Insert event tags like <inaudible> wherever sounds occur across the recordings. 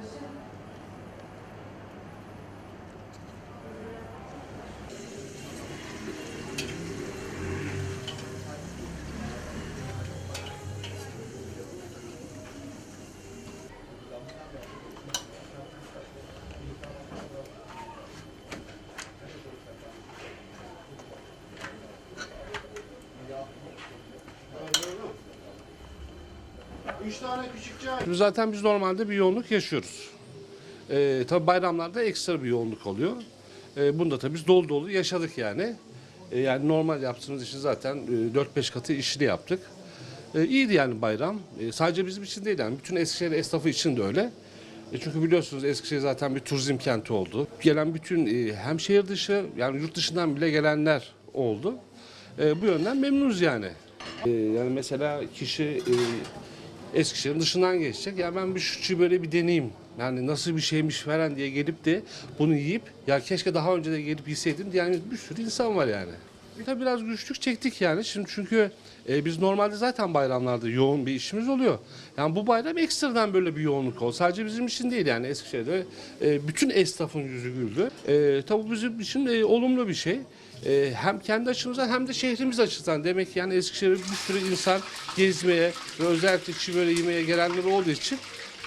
question. Üç tane küçük çay. Şimdi zaten biz normalde bir yoğunluk yaşıyoruz. Ee, tabii bayramlarda ekstra bir yoğunluk oluyor. Ee, bunu da tabii biz dolu dolu yaşadık yani. Ee, yani normal yaptığımız işin zaten e, 4-5 katı işini yaptık. Ee, iyiydi yani bayram. Ee, sadece bizim için değil yani bütün Eskişehir esnafı için de öyle. E, çünkü biliyorsunuz Eskişehir zaten bir turizm kenti oldu. Gelen bütün e, hem şehir dışı yani yurt dışından bile gelenler oldu. E, bu yönden memnunuz yani. E, yani mesela kişi e, Eskişehir'in dışından geçecek. Ya ben bir şu böyle bir deneyeyim. Yani nasıl bir şeymiş falan diye gelip de bunu yiyip ya keşke daha önce de gelip yeseydim diyen bir sürü insan var yani. Tabii biraz güçlük çektik yani. Şimdi çünkü e, biz normalde zaten bayramlarda yoğun bir işimiz oluyor. Yani bu bayram ekstradan böyle bir yoğunluk oldu. Sadece bizim için değil yani Eskişehir'de e, bütün esnafın yüzü güldü. E, tabii bizim için e, olumlu bir şey. E, hem kendi açımızdan hem de şehrimiz açısından. Demek ki yani Eskişehir'e bir sürü insan gezmeye ve özellikle çiğ böreği yemeye gelenler olduğu için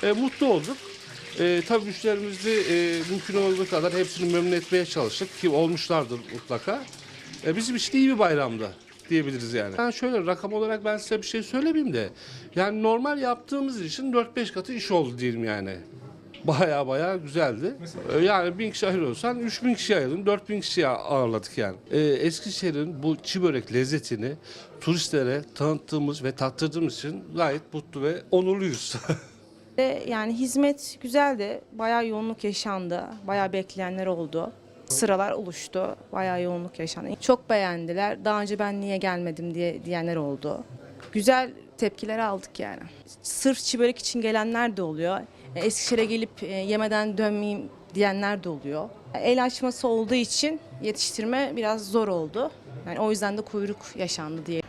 e, mutlu olduk. E, tabii müşterimizi e, mümkün olduğu kadar hepsini memnun etmeye çalıştık ki olmuşlardır mutlaka. E, bizim için iyi bir bayramda diyebiliriz yani. Ben şöyle rakam olarak ben size bir şey söylemeyeyim de yani normal yaptığımız için 4-5 katı iş oldu diyelim yani. Baya baya güzeldi. E, Yani bin kişi ayırıyorsan 3000 kişi ayırdın, 4000 kişiye ağırladık yani. E, Eskişehir'in bu çiğ börek lezzetini turistlere tanıttığımız ve tattırdığımız için gayet mutlu ve onurluyuz. <laughs> Ve yani hizmet güzeldi. Bayağı yoğunluk yaşandı. Bayağı bekleyenler oldu. Sıralar oluştu. Bayağı yoğunluk yaşandı. Çok beğendiler. Daha önce ben niye gelmedim diye diyenler oldu. Güzel tepkiler aldık yani. Sırf çiğ börek için gelenler de oluyor. E, Eskişehir'e gelip e, yemeden dönmeyeyim diyenler de oluyor. El açması olduğu için yetiştirme biraz zor oldu. Yani o yüzden de kuyruk yaşandı diye.